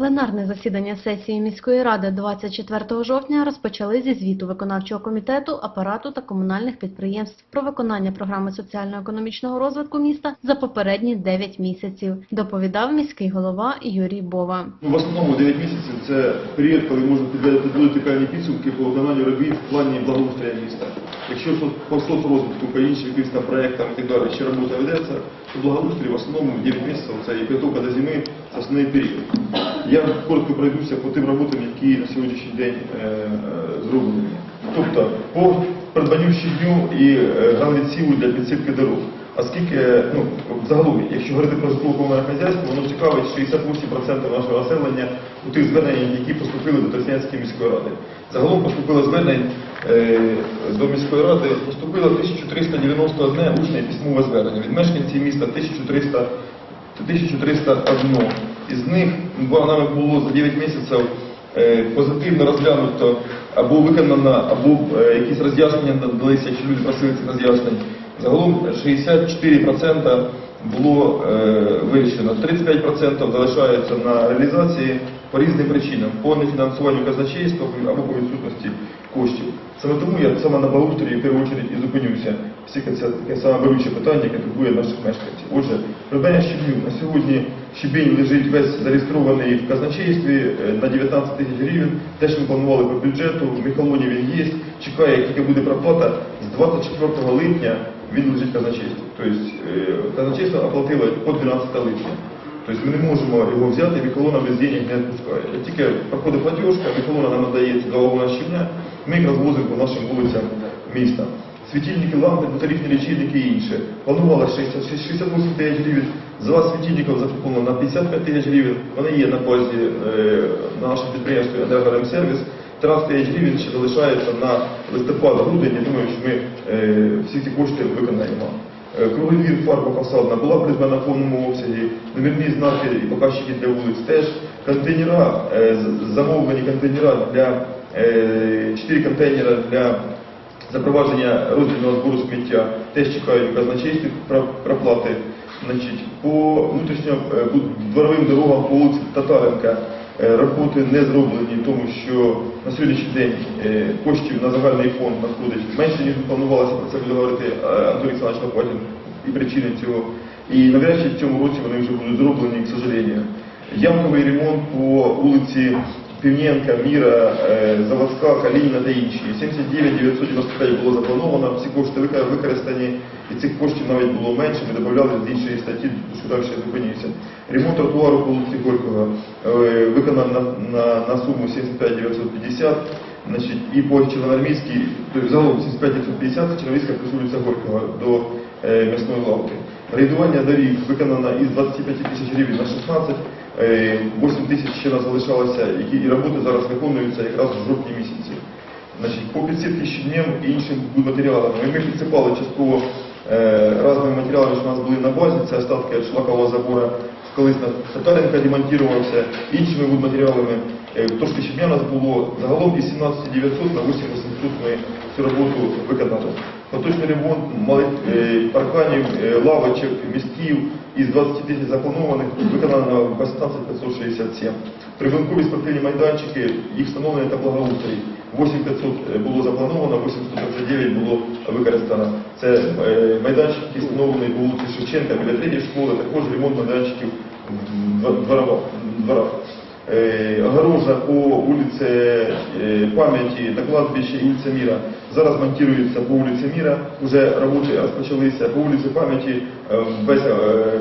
Пленарне засідання сесії міської ради 24 жовтня розпочали зі звіту виконавчого комітету, апарату та комунальних підприємств про виконання програми соціально-економічного розвитку міста за попередні 9 місяців. Доповідав міський голова Юрій Бова. Ну, В основному 9 місяців це період, коли можна підводити певні підсумки по виконанню робіт в плані благоустрою міста. Якщо по соцрозвитку, по іншим якимось там і так далі ще робота ведеться, то благоустрій в основному 9 місяців це і підготовка до зими, це основний період. Я коротко пройдуся по тим роботам, які на сьогоднішній день е, е, зроблені. Тобто по придбанню щебню і е, гранвідсіву для підсипки дорог. Оскільки, ну, загалом, якщо говорити про житлово-комунальне хазяйство, воно цікавить 68% нашого населення у тих звернень, які поступили до Тростянської міської ради. Загалом поступило звернень е, до міської ради, поступило 1391 усне письмове звернення. Від мешканців міста 1300 1301. Із них нами було за 9 місяців е, позитивно розглянуто або виконано, або е, якісь роз'яснення надалися, якщо люди просили цих роз'яснень. Загалом 64% було е, вирішено, 35% залишається на реалізації по різним причинам, по нефінансуванню казначейства або по відсутності коштів. Саме тому я саме на благоустрої в першу чергу і зупинюся, оскільки це таке саме болюче питання, яке турбує наших мешканців. Отже, придбання щебню. На сьогодні щебінь лежить весь зареєстрований в казначействі е, на 19 тисяч гривень. Те, що ми планували по бюджету, в Михалоні він є. Чекає, як тільки буде проплата, з 24 липня він лежить в казначействі. Тобто е, казначейство оплатило по 12 липня. Тобто ми не можемо його взяти, Михалона без денег не відпускає. Тільки проходить платіжка, Михалона нам надається головна щебня, ми їх розвозимо по нашим вулицям міста. Світильники, лампи, батарейні лічильники і інше. Планувалося 60 68 тисяч гривень, два світильників закуплено на 55 тисяч гривень. Вони є на базі е, на нашому підприємстві «Енергоремсервіс». 13 тисяч гривень ще залишається на листопад-грудень. Я думаю, що ми е, всі ці кошти виконаємо. Е, Круговий двір була придбана в повному обсязі, номерні знаки і показчики для вулиць теж. Контейнера, е, замовлені контейнера для е, 4 контейнера для запровадження роздільного збору сміття теж чекають у казначействі проплати. По внутрішньо е, дворовим дорогам по вулиці Татаренка е, роботи не зроблені, тому що на сьогоднішній день е, коштів на загальний фонд надходить менше, ніж планувалося, про це буде говорити е, Антон Олександрович Лопатін і причини цього. І навряд чи в цьому році вони вже будуть зроблені, к сожалению. Ямковий ремонт по вулиці Півненка, Міра, е, Заводська, Калініна та інші. 79 995 було заплановано, всі кошти використані, і цих коштів навіть було менше, ми додавали з іншої статті, що далі зупинився. Ремонт тротуару вулиці Горького е, виконано на, на, на суму 75 950, значить, і по Червоноармійській, загалом 75 950, Червоноармійська плюс Горького до е, м'ясної лавки. Грейдування доріг виконано із 25 тисяч гривень на 16, е, 8 тисяч ще нас залишалося, які і роботи зараз виконуються якраз в жовтні місяці. Значить, по підсипці щоднем і іншим матеріалами. Ми підсипали частково е, різними матеріалами, що у нас були на базі, це остатки від шлакового забору, колись на Татаренка демонтувався, іншими будматеріалами. Е, Трошки щодня у нас було загалом із 17 900 на 8 800 ми цю роботу виконали. Поточний ремонт малих е, парканів, е, лавочок, містів із 20 тисяч запланованих виконано 18 567. Прибанкові спортивні майданчики, їх встановлення та благоустрій. 8500 було заплановано, 839 було використано. Це е, майданчик, який встановлений по вулиці Шевченка біля третьої школи, також ремонт майданчиків дворах. Е, огорожа по вулиці е, пам'яті на кладбищі вулиця Міра. Зараз монтується по вулиці Міра, вже роботи розпочалися по вулиці пам'яті, е, весь, е,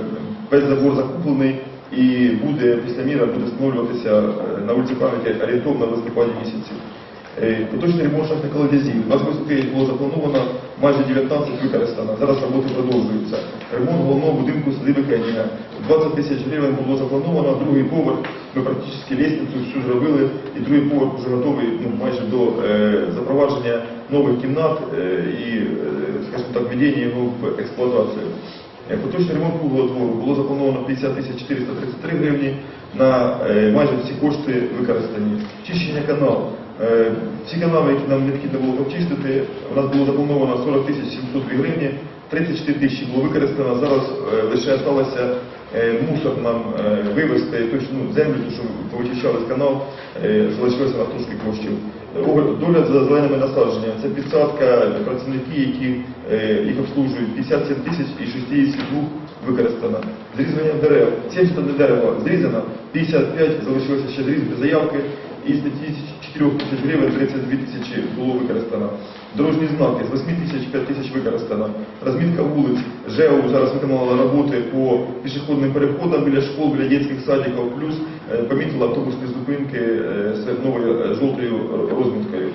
весь забор закуплений і буде після міра буде встановлюватися е, на вулиці пам'яті орієнтовно в листопаді місяці. Поточний ремонт шахти колодязів. У нас 8 було заплановано, майже 19 використано. Зараз роботи продовжуються. Ремонт головного будинку садиби Кеніна. 20 тисяч гривень було заплановано, другий поверх. Ми практично лестницю всю зробили, і другий поверх вже готовий ну, майже до е, нових кімнат е, і, е, скажімо так, введення його в експлуатацію. Е, Поточний ремонт круглого двору було заплановано 50 тисяч 433 гривні, на майже всі кошти використані. Чищення каналу. Всі канали, які нам необхідно було почистити, у нас було заплановано 40 тисяч 702 гривні, 34 тисячі було використано, зараз е, лише залишилося е, мусор нам е, вивезти, тобто, ну, землю, ту, що повичищали з канал, е, залишилося на трошки коштів. Огляд- Догляд за зеленими насадженнями. Це підсадка, працівники, які їх обслужують, 57 тисяч і 62 використано. Зрізання дерев. 71 дерева зрізано, 55 залишилося ще зрізати заявки. І з 4 тисяч гривень 32 тисячі було використано. Дорожні знаки з 8 тисяч 5 тисяч використано. Розмітка вулиць. ЖЕО зараз виконала роботи по пішохідним переходам біля школ, біля дитячих садиків, плюс е, помітила автобусні зупинки е, з новою е, жовтою розміткою.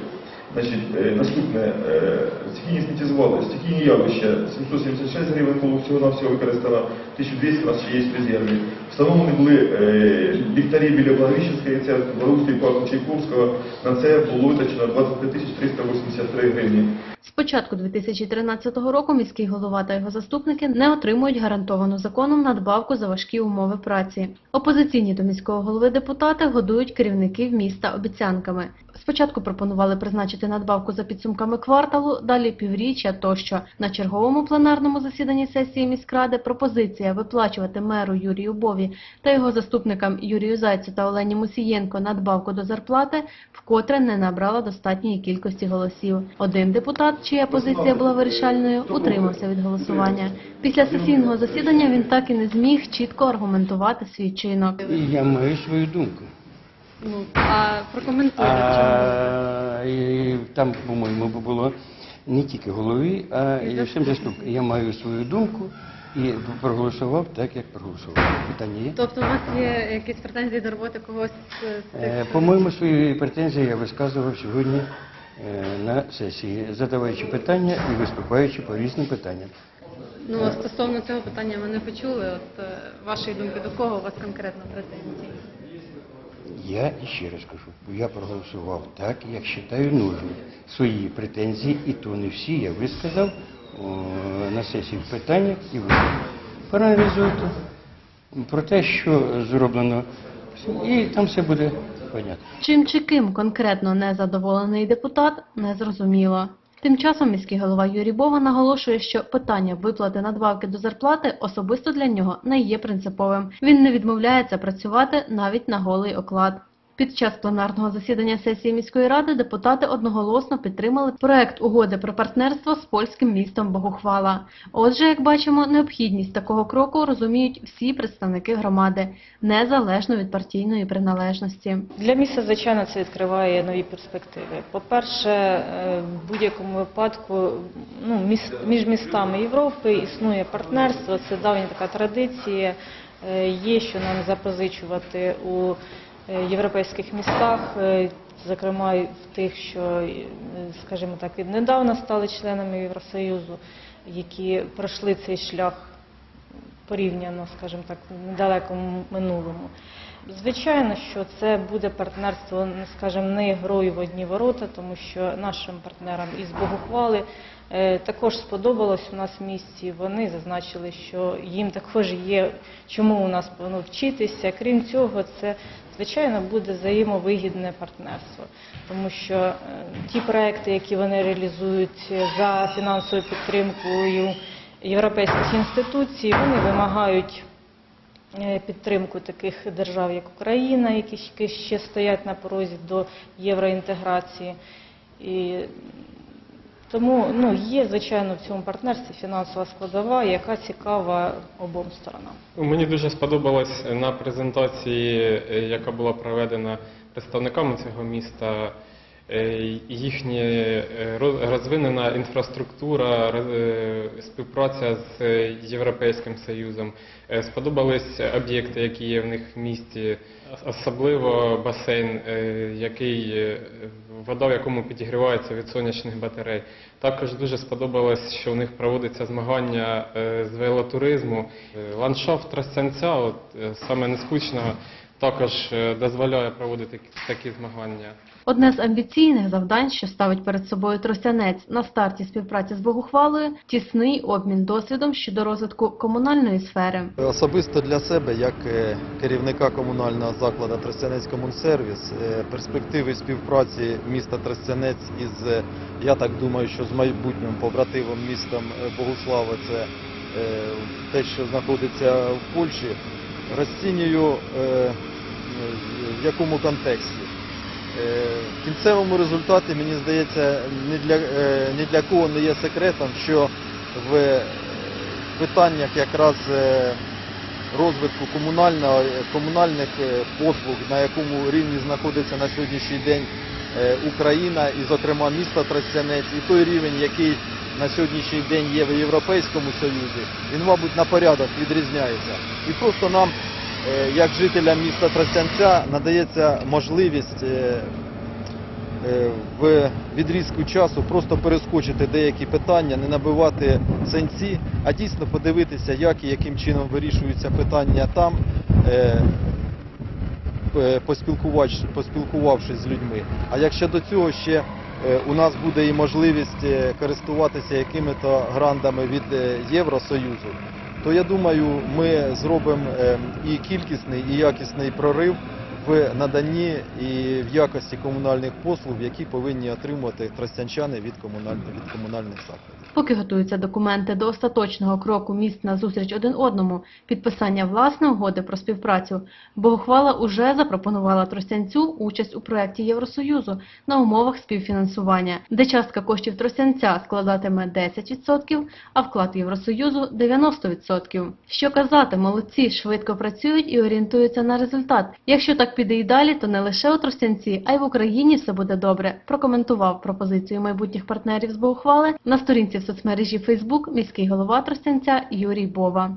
Значить, е, наступне, е, стихійні сміттєзвали, стихійні явища, 776 гривень було всього-навсього використано, 1200 у нас ще є резерві. Встановлені були е, ліхтарі біля Благовіщенської церкви, Благоустрій парку Чайковського, на це було витрачено 25 383 гривні. З початку 2013 року міський голова та його заступники не отримують гарантовану законом надбавку за важкі умови праці. Опозиційні до міського голови депутати годують керівників міста обіцянками. Спочатку пропонували призначити надбавку за підсумками кварталу, далі півріччя тощо. На черговому пленарному засіданні сесії міськради пропозиція виплачувати меру Юрію Бові та його заступникам Юрію Зайцю та Олені Мусієнко надбавку до зарплати вкотре не набрала достатньої кількості голосів. Один депутат, чия позиція була вирішальною, утримався від голосування. Після сесійного засідання він так і не зміг чітко аргументувати свій чинок. Я маю свою думку. Ну а прокоментуйте. А, і там, по-моєму, було не тільки голові, а і всім заступникам. Я маю свою думку і проголосував так, як проголосував. Питання є? Тобто у вас є якісь претензії до роботи когось з Е, По-моєму, свої претензії я висказував сьогодні е, на сесії, задаваючи питання і виступаючи по різним питанням. Ну, стосовно цього питання ми не почули. От е, вашої думки до кого у вас конкретно претензії? Я іще раз кажу, я проголосував так, як вважаю нужним. Свої претензії, і то не всі, я висказав на сесії в питаннях і ви проаналізуйте про те, що зроблено, і там все буде понятно. Чим чи ким конкретно незадоволений депутат, не зрозуміло. Тим часом міський голова Юрій Бова наголошує, що питання виплати надбавки до зарплати особисто для нього не є принциповим. Він не відмовляється працювати навіть на голий оклад. Під час пленарного засідання сесії міської ради депутати одноголосно підтримали проект угоди про партнерство з польським містом Богохвала. Отже, як бачимо, необхідність такого кроку розуміють всі представники громади, незалежно від партійної приналежності. Для міста, звичайно, це відкриває нові перспективи. По-перше, е, в будь-якому випадку ну, між містами Європи існує партнерство, це давня така традиція. Е, Є що нам запозичувати у європейських містах, е, зокрема в тих, що, е, скажімо так, віднедавна стали членами Євросоюзу, які пройшли цей шлях порівняно, скажімо так, в недалекому минулому. Звичайно, що це буде партнерство, ну, скажімо, не грою в одні ворота, тому що нашим партнерам із Богохвали е, також сподобалось у нас в місті. Вони зазначили, що їм також є чому у нас ну, вчитися. Крім цього, це звичайно буде взаємовигідне партнерство, тому що е, ті проекти, які вони реалізують за фінансовою підтримкою європейських інституцій, вони вимагають е, підтримку таких держав, як Україна, які ще стоять на порозі до євроінтеграції. І тому ну, є, звичайно, в цьому партнерстві фінансова складова, яка цікава обом сторонам. Мені дуже сподобалось на презентації, е, яка була проведена представниками цього міста, е, їхня е, розвинена інфраструктура, співпраця з е, Європейським Союзом. Е, Сподобались об'єкти, які є в них в місті, особливо басейн, е, який вода, в якому підігрівається від сонячних батарей. Також дуже сподобалось, що у них проводиться змагання з велотуризму. Ландшафт Тростянця, от, саме нескучного, також е, дозволяє проводити такі змагання. Одне з амбіційних завдань, що ставить перед собою Тростянець на старті співпраці з Богухвалою – тісний обмін досвідом щодо розвитку комунальної сфери. Особисто для себе, як е, керівника комунального закладу Тростянець Комунсервіс, е, перспективи співпраці міста Тростянець із, я так думаю, що з майбутнім побратимом містом Богуслава, це те, що знаходиться в Польщі, розцінюю в якому контексті. Е, В кінцевому результаті, мені здається, ні для, е, ні для кого не є секретом, що в е, питаннях якраз розвитку комунальних послуг, на якому рівні знаходиться на сьогоднішній день Україна і, зокрема, місто Тростянець, і той рівень, який на сьогоднішній день є в Європейському Союзі, він, мабуть, на порядок відрізняється. І просто нам, як жителям міста Тростянця, надається можливість е, е, в відрізку часу просто перескочити деякі питання, не набивати сенці, а дійсно подивитися, як і яким чином вирішуються питання там, е, е, поспілкувавшись з людьми. А якщо до цього ще е, у нас буде і можливість е, користуватися якими-то грантами від е, Євросоюзу, то я думаю, ми зробимо е, і кількісний, і якісний прорив в наданні і в якості комунальних послуг, які повинні отримувати тростянчани від комунальних, від комунальних закладів. Поки готуються документи до остаточного кроку міст на зустріч один одному, підписання власної угоди про співпрацю, Богохвала уже запропонувала Тростянцю участь у проєкті Євросоюзу на умовах співфінансування, де частка коштів Тростянця складатиме 10%, а вклад Євросоюзу 90%. Що казати, молодці швидко працюють і орієнтуються на результат. Якщо так піде і далі, то не лише у Тростянці, а й в Україні все буде добре. Прокоментував пропозицію майбутніх партнерів з Богохвали на сторінці соцмережі Facebook міський голова Тростянця Юрій Бова.